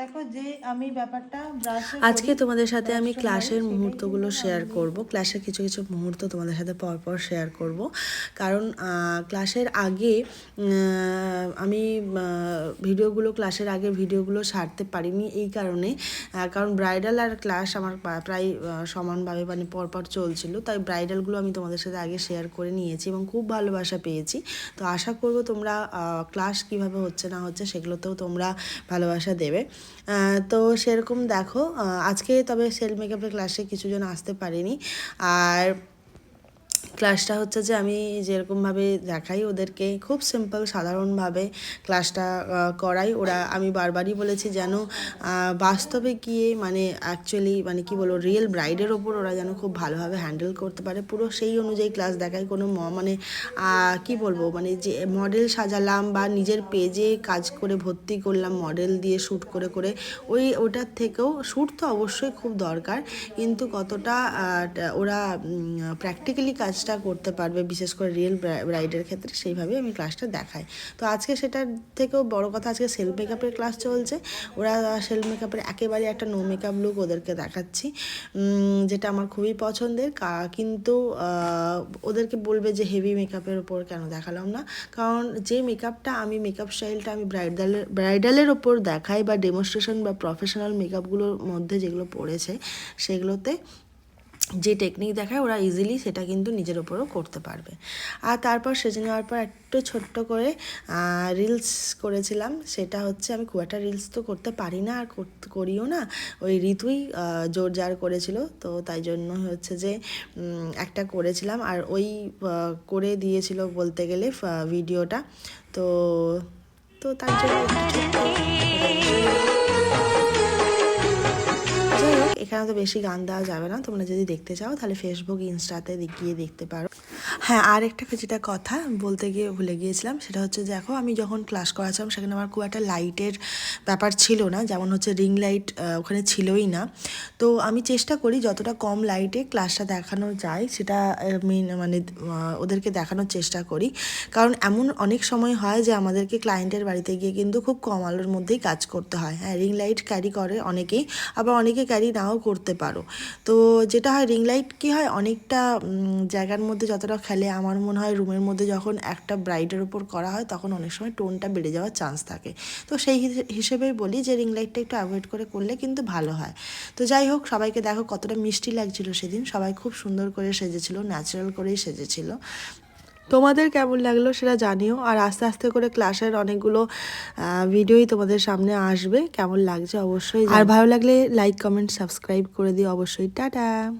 দেখো যে আমি ব্যাপারটা আজকে তোমাদের সাথে আমি ক্লাসের মুহূর্তগুলো শেয়ার করব। ক্লাসের কিছু কিছু মুহূর্ত তোমাদের সাথে পরপর শেয়ার করব। কারণ ক্লাসের আগে আমি ভিডিওগুলো ক্লাসের আগে ভিডিওগুলো ছাড়তে পারিনি এই কারণে। কারণ ব্রাইডাল আর ক্লাস আমার প্রায় সমানভাবে মানে পরপর চলছিল। তাই ব্রাইডালগুলো আমি তোমাদের সাথে আগে শেয়ার করে নিয়েছি এবং খুব ভালোবাসা পেয়েছি। তো আশা করব তোমরা ক্লাস কীভাবে হচ্ছে না হচ্ছে সেগুলোতেও তোমরা ভালোবাসা দেবে। তো সেরকম দেখো আজকে তবে সেল মেকআপের ক্লাসে কিছুজন আসতে পারেনি। আর ক্লাসটা হচ্ছে যে আমি যেরকমভাবে দেখাই ওদেরকে খুব সিম্পল সাধারণভাবে ক্লাসটা করাই। ওরা, আমি বারবারই বলেছি যেন বাস্তবে গিয়ে মানে অ্যাকচুয়ালি মানে কি বলব রিয়েল ব্রাইডের ওপর ওরা যেন খুব ভালোভাবে হ্যান্ডেল করতে পারে। পুরো সেই অনুযায়ী ক্লাস দেখাই। কোনো মানে কি বলব মানে যে মডেল সাজালাম বা নিজের পেজে কাজ করে ভর্তি করলাম মডেল দিয়ে শ্যুট করে করে, ওই, ওটার থেকেও শ্যুট তো অবশ্যই খুব দরকার। কিন্তু কতটা ওরা প্র্যাকটিক্যালি কাজটা করতে পারবে, বিশেষ করে রিয়েল ব্রাইডের ক্ষেত্রে সেইভাবে আমি ক্লাসটা দেখাই। তো আজকে সেটার থেকেও বড় কথা, আজকে সেলফ মেকআপের ক্লাস চলছে। ওরা সেলফ মেকআপের একেবারে একটা নো মেকআপ লুক ওদেরকে দেখাচ্ছি যেটা আমার খুবই পছন্দের। কিন্তু ওদেরকে বলবে যে হেভি মেকআপের ওপর কেন দেখালাম না? কারণ যে মেকআপটা আমি মেকআপ স্টাইলটা আমি ব্রাইডালের ব্রাইডালের ওপর দেখাই বা ডেমনস্ট্রেশন বা প্রফেশনাল মেকআপগুলোর মধ্যে যেগুলো পড়েছে, সেগুলোতে যে টেকনিক দেখায়, ওরা ইজিলি সেটা কিন্তু নিজের ওপরও করতে পারবে। আর তারপর সেজে নেওয়ার পর একটু ছোট্ট করে রিলস করেছিলাম। সেটা হচ্ছে আমি খুব একটা রিলস তো করতে পারি না আর করিও না। ওই ঋতুই জোর জার করেছিল। তো তাই জন্য হচ্ছে যে একটা করেছিলাম। আর ওই করে দিয়েছিল বলতে গেলে ভিডিওটা তো তো তার জন্য এখানে তো বেশি গান দেওয়া যাবে না। তোমরা যদি দেখতে চাও, তাহলে ফেসবুক ইনস্টাতে গিয়ে দেখতে পারো। হ্যাঁ আর একটা যেটা কথা বলতে গিয়ে ভুলে গিয়েছিলাম, সেটা হচ্ছে দেখো, আমি যখন ক্লাস করাছিলাম সেখানে আমার খুব একটা লাইটের ব্যাপার ছিল না, যেমন হচ্ছে রিং লাইট ওখানে ছিলই না। তো আমি চেষ্টা করি যতটা কম লাইটে ক্লাসটা দেখানো যায়, সেটা মেন মানে ওদেরকে দেখানোর চেষ্টা করি। কারণ এমন অনেক সময় হয় যে আমাদেরকে ক্লায়েন্টের বাড়িতে গিয়ে কিন্তু খুব কম আলোর মধ্যেই কাজ করতে হয়। হ্যাঁ রিং লাইট ক্যারি করে অনেকেই, আবার অনেকে ক্যারি নাও করতে পারো। তো যেটা হয় রিং লাইট কি হয়, অনেকটা জায়গার মধ্যে যতটা খেলে আমার মনে হয় রুমের মধ্যে যখন একটা ব্রাইডের উপর করা হয়, তখন অনেক সময় টোনটা বেড়ে যাওয়ার চান্স থাকে। তো সেই হিসে- হিসেবেই বলি যে রিং লাইটটা একটু অ্যাভয়েড করে করলে কিন্তু ভালো হয়। তো যাই হোক, সবাইকে দেখো কতটা মিষ্টি লাগছিল সেদিন। সবাই খুব সুন্দর করে সেজেছিল ন্যাচারাল করেই সেজেছিল। তোমাদের কেমন লাগল সেটা জানিও। আর আস্তে আস্তে করে ক্লাসের অনেকগুলো ভিডিওই তোমাদের সামনে আসবে। কেমন লাগছে অবশ্যই আর ভালো লাগলে লাইক কমেন্ট সাবস্ক্রাইব করে দিও। অবশ্যই, টাটা!